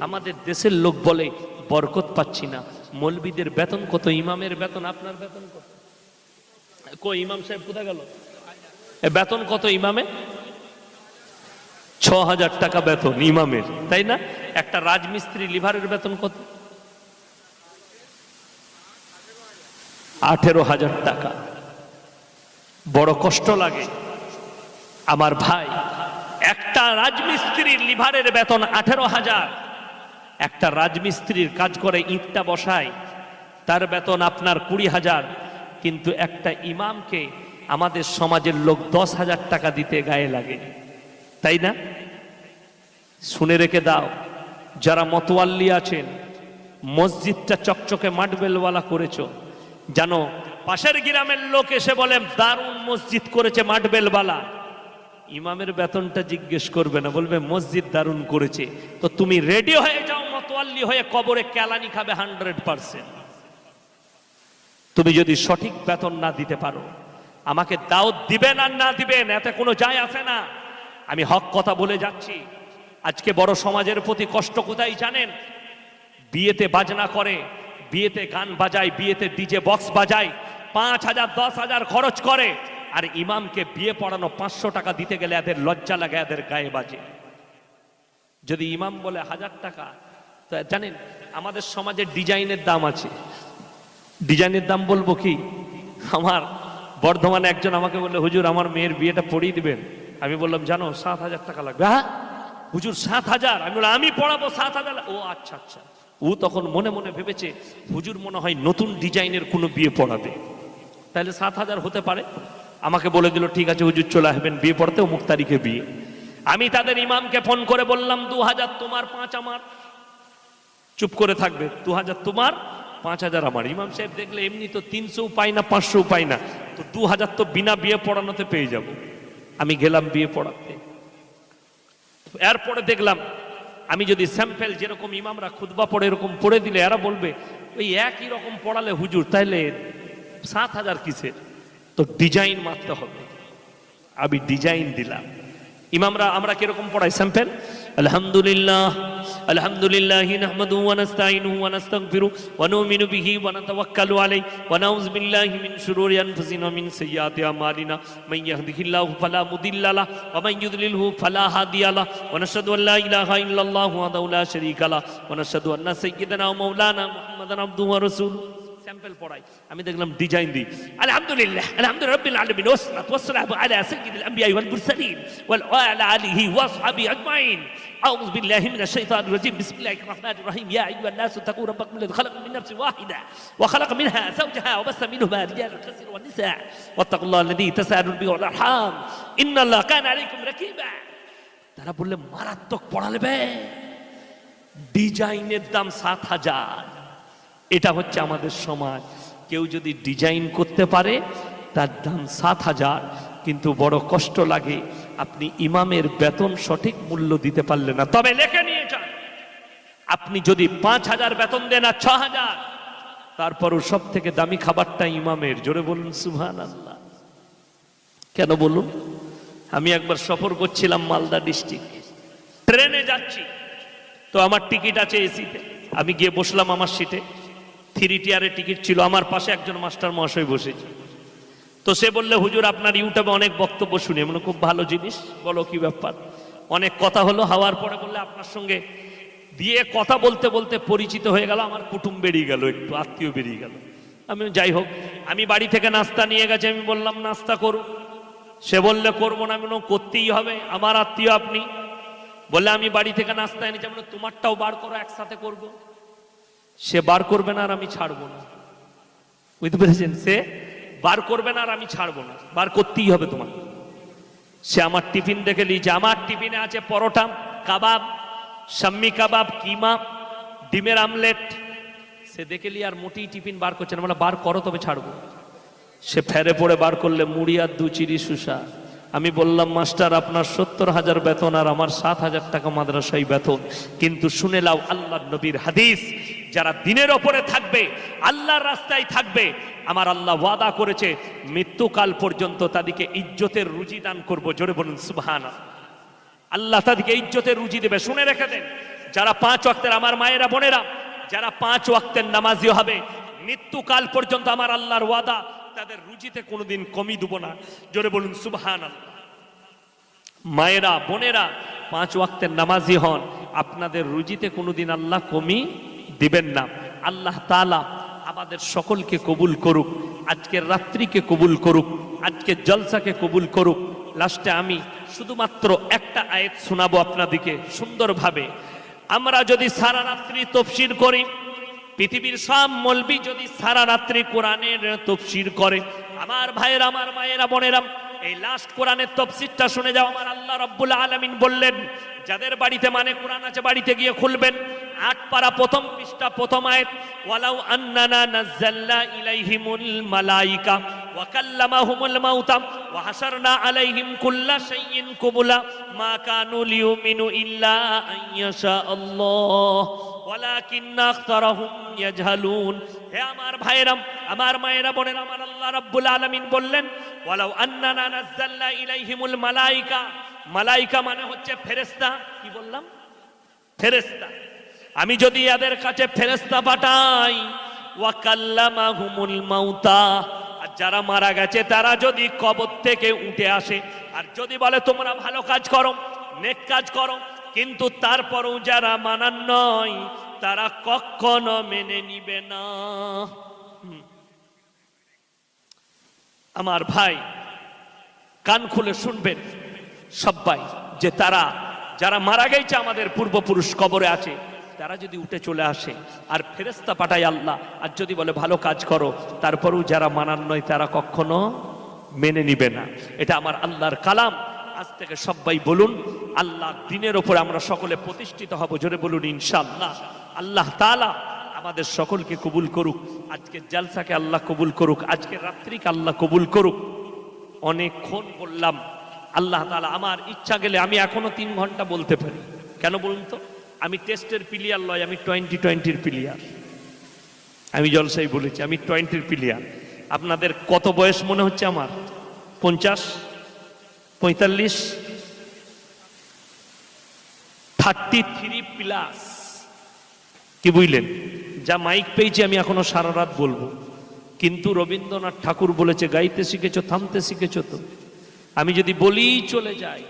আমাদের দেশের লোক বলে, বরকত পাচ্ছি না। মৌলবিদের বেতন কত? ইমামের বেতন, আপনার বেতন কত? ইমাম সাহেব কোথায় গেল? বেতন কত ইমামে? ছ হাজার টাকা বেতন ইমামের, তাই না? একটা রাজমিস্ত্রি লিভারের বেতন কত? আঠেরো হাজার টাকা। বড় কষ্ট লাগে। আমার ভাই একটা রাজমিস্ত্রির লিভারের বেতন আঠেরো হাজার। একটা রাজমিস্ত্রির কাজ করে ইটটা বসায়, তার বেতন আপনার কুড়ি হাজার। কিন্তু একটা ইমামকে আমাদের সমাজের লোক দশ হাজার টাকা দিতে গায়ে লাগে তাই না? শুনে রেখে দাও, যারা মতোয়াল্লি আছেন, মসজিদটা চকচকে মাটবেলওয়ালা করেছ। জানো, পাশের গ্রামের লোক এসে বলে, দারুণ মসজিদ করেছে মাটবেলওয়ালা ইমামের বেতনটা জিজ্ঞেস করবে না, বলবে, মসজিদ দারুণ করেছে। তো তুমি রেডি হয়ে যাও, মতোয়াল্লি হয়ে কবরে কেলানি খাবে হান্ড্রেড পার্সেন্ট তুমি যদি সঠিক বেতন না দিতে পারো, আমাকে দাওয়াত দিবেন আর না দিবেন, এতে কোনো যায় আসে না। আমি হক কথা বলে যাচ্ছি। আজকে বড় সমাজের প্রতি কষ্ট কোথায় জানেন? বিয়েতে বাজনা করে, বিয়েতে গান বাজায়, বিয়েতে ডিজে বক্স বাজায়, পাঁচ হাজার, দশ হাজার খরচ করে। আর ইমামকে বিয়ে পড়ানো পাঁচশো টাকা দিতে গেলে এদের লজ্জা লাগে, এদের গায়ে বাজে। যদি ইমাম বলে হাজার টাকা জানেন, আমাদের সমাজে ডিজাইনের দাম আছে। ডিজাইনের দাম বলব কি? আমার বর্ধমানে একজন আমাকে বললে, হুজুর, আমার মেয়ের বিয়েটা পড়িয়ে দিবেন। আমি বললাম, জানো, সাত হাজার টাকা লাগবে। হ্যাঁ? হুজুর, সাত হাজার। আমি বললাম, আমি পড়াবো সাত হাজার? ও আচ্ছা আচ্ছা। ও তখন মনে মনে ভেবেছে, হুজুর, মনে হয় নতুন ডিজাইনের কোনো বিয়ে পড়াবে। তাহলে সাত হাজার হতে পারে? আমাকে বলে দিল, ঠিক আছে, হুজুর, চলে আসবেন। বিয়ে পড়তে অমুক তারিখে বিয়ে। আমি তাদের ইমামকে ফোন করে বললাম দু হাজার তোমার, পাঁচ আমার। চুপ করে থাকবে দু হাজার তোমার, পাঁচ হাজার আমার। ইমাম সাহেব দেখলে, এমনি তো তিনশো পাই না, পাঁচশো পাই না। তো দু হাজার তো বিনা বিয়ে পড়ানোতে পেয়ে যাব। আমি গেলাম বিয়ে পড়াতে। এরপরে দেখলাম, আমি যদি স্যাম্পেল যেরকম ইমামরা খুদবা পড়ে, এরকম পড়ে দিলে, এরা বলবে, ওই একই রকম পড়ালে হুজুর, তাইলে সাত হাজার কিসের? তো ডিজাইন মারতে হবে। আমি ডিজাইন দিলাম। ইমামরা, আমরা কীরকম পড়াই? স্যাম্পেল? আলহামদুলিল্লাহ আলহামদুলিল্লাহ নাহমাদু ওয়া নাস্তাইনু ওয়া নাস্তাগফিরু ওয়া নুমিনু বিহি ওয়া নাতাওয়াক্কালু আলাইহি ওয়া নাউযু বিল্লাহি মিন শুরুরি আনফুসিনা ওয়া মিন সাইয়্যাতি আমালিনা। মান ইয়াহদিহিল্লাহু ফালা মুদিল্লা লাহু ওয়া মান ইউদ্লিলহু ফালা হাদিয়া লাহু। ওয়া নাশহাদু আন লা ইলাহা ইল্লাল্লাহু ওয়াহদাহু লা শারীকা লাহু। ওয়া নাশহাদু আন্না সাইয়্যিদানা ওয়া মাওলানা মুহাম্মাদান আবদুহু ওয়া রাসূলুহু স্যাম্পল পড়াই আমি দেখলাম ডিজাইন দিই আলহামদুলিল্লাহ আলহামদুলিল্লাহ রাব্বিল আলামিন ওয়াসসালাতু ওয়াসসালামু আলা সাইয়্যিদিল আমবিয়া ওয়াল মুরসালিন ওয়াল আলা আলিহি ওয়া আসহাবিহি আজমাইন أعوذ بالله من الشيطان الرجيم بسم الله الرحمن الرحيم يا أيها الناس اتقوا ربكم الذي خلق من نفس واحدة وخلق منها زوجها وبث منهما رجالا كثيرا والنساء واتقوا الله الذي تساءلون به والأرحام إن الله كان عليكم رقيبا তারা বললে মারাত্মক পড়ালেবে ডিজাইনের দাম সাত হাজার এটা হচ্ছে আমাদের সমাজ। কেউ যদি ডিজাইন করতে পারে, তার দাম সাত হাজার, কিন্তু বড় কষ্ট লাগে, আপনি ইমামের বেতন সঠিক মূল্য দিতে পারলেন না। তবে লেখে নিয়ে যান। আপনি যদি পাঁচ হাজার বেতন দেন আর ছ হাজার, তারপরও সব থেকে দামি খাবারটা ইমামের। জোরে বলুন সুহান আল্লাহ কেন বলুন? আমি একবার সফর করছিলাম মালদা ডিস্ট্রিক্ট। ট্রেনে যাচ্ছি। তো আমার টিকিট আছে এসিতে। আমি গিয়ে বসলাম আমার সিটে। থ্রি টিয়ারের টিকিট ছিল, আমার পাশে একজন মাস্টার মহাশয় বসেছে। তো সে বললে, হুজুর, আপনার ইউটিউবে অনেক বক্তব্য শুনি মানে খুব ভালো জিনিস, বলো কি ব্যাপার? অনেক কথা হলো, হওয়ার পরে বললে, আপনার সঙ্গে দিয়ে কথা বলতে বলতে পরিচিত হয়ে গেল, আমার কুটুম বেরিয়ে গেল, একটু আত্মীয় বেরিয়ে গেল। আমি যাই হোক, আমি বাড়ি থেকে নাস্তা নিয়ে গেছে, আমি বললাম, নাস্তা করুন। সে বললে, করব না। আমি করতেই হবে, আমার আত্মীয় আপনি। বললে, আমি বাড়ি থেকে নাস্তা এনেছি। আমি তোমারটাও বার করো, একসাথে করব। সে বার করবে না আর আমি ছাড়বো না। বুঝতে পেরেছেন? সে বার করবে না আর আমি ছাড়বো না। বার করতেই হবে তোমার সে আমার টিফিন দেখে নিয়েছে। আমার টিফিনে আছে পরোটা, কাবাব, শাম্মি কাবাব, কিমা, ডিমের আমলেট। সে দেখে লি আর মোটেই টিফিন বার করছে না। মানে বার করো তবে ছাড়বো। সে ফেরে পড়ে বার করলে মুড়ি আর দু চিরি সুসা আমি বললাম, মাস্টার, আপনার সত্তর হাজার বেতন আর আমার সাত হাজার টাকা মাদ্রাসাই বেতন। কিন্তু শুনে লাও আল্লাহ নবীর হাদিস, যারা দিনের ওপরে থাকবে, আল্লাহর রাস্তায় থাকবে, আমার আল্লাহ ওয়াদা করেছে, মৃত্যুকাল পর্যন্ত তাদেরকে ইজ্জতের রুজি দান করব। জোরে বলুন সুবহান আল্লাহ তাদেরকে ইজ্জতের রুজি দেবে। শুনে রেখে দেন, যারা পাঁচ ওয়াক্তের আমার মায়েরা, বোনেরা, যারা পাঁচ ওয়াক্তের নামাজি হবে, মৃত্যুকাল পর্যন্ত আমার আল্লাহর ওয়াদা তাদের রুজিতে কোনোদিন কমি দেবো না। জোরে বলুন সুবহান মায়েরা, বোনেরা, পাঁচ ওয়াক্তের নামাজি হন। আপনাদের রুজিতে কোনোদিন আল্লাহ কমি দিবেন না। আল্লাহ তালা আমাদের সকলকে কবুল করুক, আজকের রাত্রিকে কবুল করুক, আজকের জলসাকে কবুল করুক। লাস্টে আমি শুধুমাত্র একটা আয়াত শোনাবো আপনাদিকে সুন্দরভাবে। আমরা যদি সারা রাত্রি তফসির করি পৃথিবীর সব মলবি যদি সারা রাত্রি কোরআনের তফসির করে। আমার ভাইয়ের, আমার মায়েরা, বোনেরা, এই লাস্ট কোরআনের তফসিরটা শুনে যাও। আমার আল্লাহ রব্বুল আলামিন বললেন, যাদের বাড়িতে মানে কোরআন আছে, বাড়িতে গিয়ে খুলবেন। আট পারা প্রথম পৃষ্ঠা, প্রথম আয়াত, ওয়ালাউ আন্নানা নাযালনা ইলাইহিমুল মালাইকা, ওয়া কাল্লামাহুমুল মাউতা, ওয়া হাসারনা আলাইহিম কুল্লা শাইইন কুবুলা, মা কানু লিউমিনু ইল্লা আন ইয়াশা আল্লাহ। ওয়ালাকিন্না আখতারাহুম ইয়াজহালুন। হে আমার ভাইরাম আমার মায়েরা, বোনেরা, আমার আল্লাহ রাব্বুল আলামিন বললেন, ওয়ালাউ আন্নানা নাযালনা ইলাইহিমুল মালাইকা। মালাইকা মানে হচ্ছে ফেরেশতা। কি বললাম? ফেরেশতা। আমি যদি এদের কাছে ফেরেশতা পাঠাই ওয়া কাল্লামাহুমুল মাউতা। আর যারা মারা গেছে, তারা যদি কবর থেকে উঠে আসে, আর যদি বলে, তোমরা ভালো কাজ করো, নেক কাজ করো কিন্তু তারপরও যারা মানান নয়, তারা কখনো মেনে নিবে না। আমার ভাই, কান খুলে শুনবেন সবাই যে তারা, যারা মারা গেছে আমাদের পূর্বপুরুষ কবরে আছে, তারা যদি উঠে চলে আসে, আর ফেরেস্তা পাঠায় আল্লাহ, আর যদি বলে ভালো কাজ করো, তারপরেও যারা মানার নয়, তারা কখনো মেনে নিবে না। এটা আমার আল্লাহর কালাম। আজ থেকে সবাই বলুন, আল্লাহ দিনের ওপরে আমরা সকলে প্রতিষ্ঠিত হব, জোরে বলুন, ইনশাআল্লাহ। আল্লাহ তালা আমাদের সকলকে কবুল করুক। আজকের জালসাকে আল্লাহ কবুল করুক আজকের রাত্রিকে আল্লাহ কবুল করুক। অনেকক্ষণ বললাম, আল্লাহ তালা আমার ইচ্ছা গেলে আমি এখনও তিন ঘণ্টা বলতে পারি। কেন বলুন তো? আমি টেস্টের প্লেয়ার লয় আমি টোয়েন্টি টোয়েন্টির প্লেয়ার। আমি জলসাই বলেছি, আমি টোয়েন্টির প্লেয়ার। আপনাদের কত বয়স মনে হচ্ছে আমার? পঞ্চাশ? পঁয়তাল্লিশ থার্টি থ্রি প্লাস কি বুঝলেন? যা মাইক পেয়েছি আমি এখনও সারা রাত বলব। কিন্তু রবীন্দ্রনাথ ঠাকুর বলেছে, গাইতে শিখেছো, থামতে শিখেছো তো? আমি যদি বলি চলে যাই,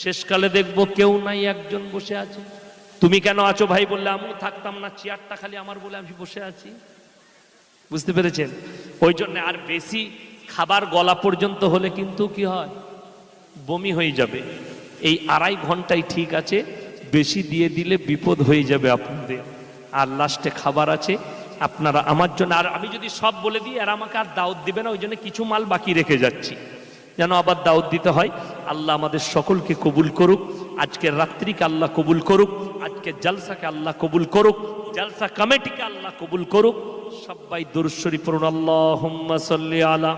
শেষকালে দেখব কেউ নাই, একজন বসে আছে। তুমি কেন আছো ভাই বললে, আমিও থাকতাম না, চেয়ারটা খালি আমার বলে আমি বসে আছি। বুঝতে পেরেছেন? ওই জন্য আর বেশি খাবার গলা পর্যন্ত হলে কিন্তু কি হয়? বমি হয়ে যাবে। এই আড়াই ঘন্টাই ঠিক আছে, বেশি দিয়ে দিলে বিপদ হয়ে যাবে আপনাদের। আর লাস্টে খাবার আছে, আপনারা আমার জন্য, আর আমি যদি সব বলে দিই, আর আমাকে আর দাওয়াত দিবে না, ওই জন্য কিছু মাল বাকি রেখে যাচ্ছি। যেন আবার দাওয়াত দিতে হয়, আল্লাহ আমাদের সকলকে কবুল করুক। আজকের রাত্রিকে আল্লাহ কবুল করুক, আজকে জালসাকে আল্লাহ কবুল করুক, জালসা কমিটিকে আল্লাহ কবুল করুক। সবাই দুরুশ্বরী পড়ুন আল্লাহ আলা